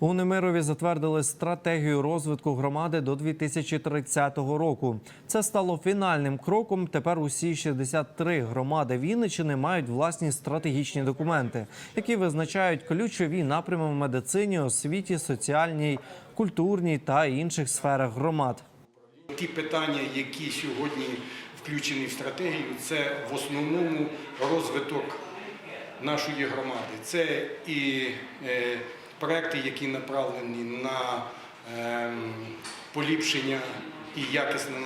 У Немирові затвердили стратегію розвитку громади до 2030 року. Це стало фінальним кроком. Тепер усі 63 громади Вінниччини мають власні стратегічні документи, які визначають ключові напрями в медицині, освіті, соціальній, культурній та інших сферах громад. Ті питання, які сьогодні включені в стратегію, це в основному розвиток нашої громади. Це і е, проекти, які направлені на е, поліпшення і якісне,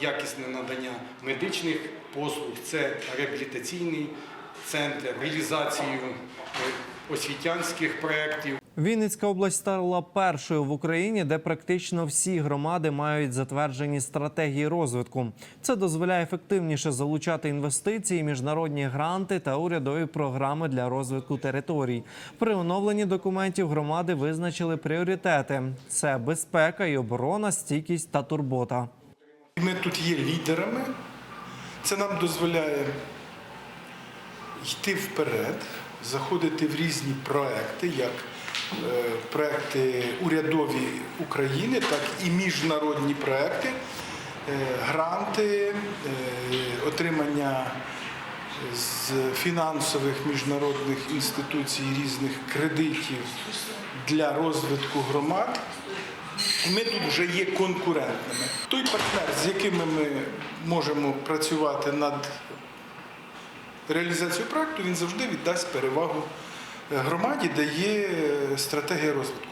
якісне надання медичних послуг, це реабілітаційний центр, реалізацію е, освітянських проєктів. Вінницька область стала першою в Україні, де практично всі громади мають затверджені стратегії розвитку. Це дозволяє ефективніше залучати інвестиції, міжнародні гранти та урядові програми для розвитку територій. При оновленні документів громади визначили пріоритети: це безпека і оборона, стійкість та турбота. Ми тут є лідерами. Це нам дозволяє йти вперед, заходити в різні проекти, як проекти урядові України, так і міжнародні проекти, е, гранти, е, отримання з фінансових міжнародних інституцій різних кредитів для розвитку громад. І ми тут вже є конкурентними. Той партнер, з якими ми можемо працювати над реалізацією проекту, він завжди віддасть перевагу е, громаді, дає е, стратегія розвитку.